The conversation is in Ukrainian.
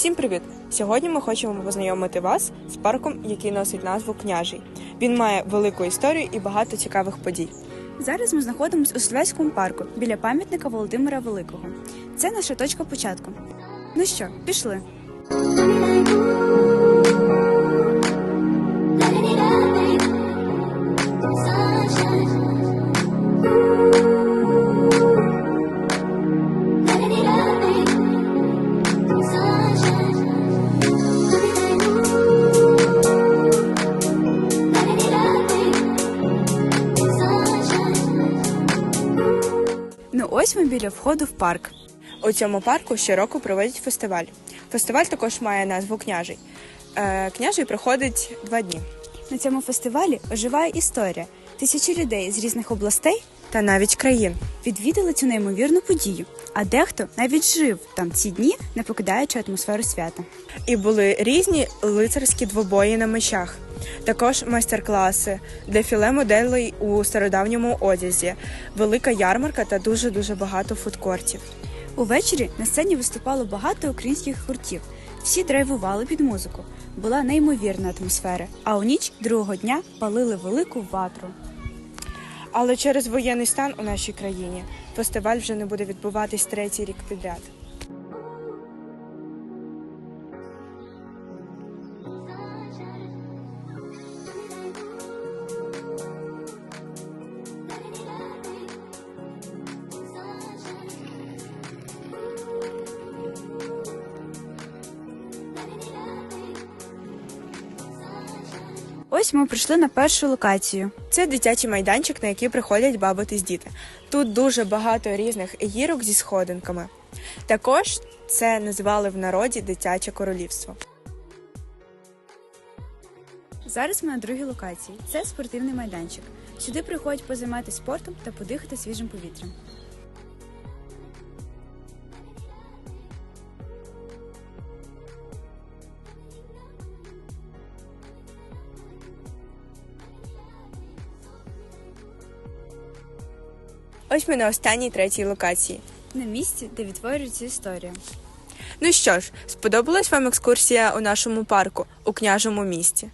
Всім привіт! Сьогодні ми хочемо познайомити вас з парком, який носить назву Княжий. Він має велику історію і багато цікавих подій. Зараз ми знаходимося у Словецькому парку біля пам'ятника Володимира Великого. Це наша точка початку. Ну що, пішли. Ось ми біля входу в парк. У цьому парку щороку проводять фестиваль. Фестиваль також має назву Княжий. Е, Княжий проходить два дні. На цьому фестивалі оживає історія. Тисячі людей з різних областей Та навіть країн. відвідали цю неймовірну подію, а дехто навіть жив там ці дні, не покидаючи атмосферу свята. І були різні лицарські двобої на мечах. Також майстер-класи, дефіле моделей у стародавньому одязі, велика ярмарка та дуже дуже багато фудкортів. Увечері на сцені виступало багато українських гуртів. Всі драйвували під музику. Була неймовірна атмосфера. А у ніч другого дня палили велику ватру. Але через воєнний стан у нашій країні фестиваль вже не буде відбуватись третій рік підряд. Ось ми прийшли на першу локацію. Це дитячий майданчик, на який приходять бавитись діти. Тут дуже багато різних гірок зі сходинками. Також це називали в народі дитяче королівство. Зараз ми на другій локації. Це спортивний майданчик. Сюди приходять позайматися спортом та подихати свіжим повітрям. Ось ми на останній третій локації. На місці, де відтворюється історія. Ну що ж, сподобалась вам екскурсія у нашому парку у княжому місті?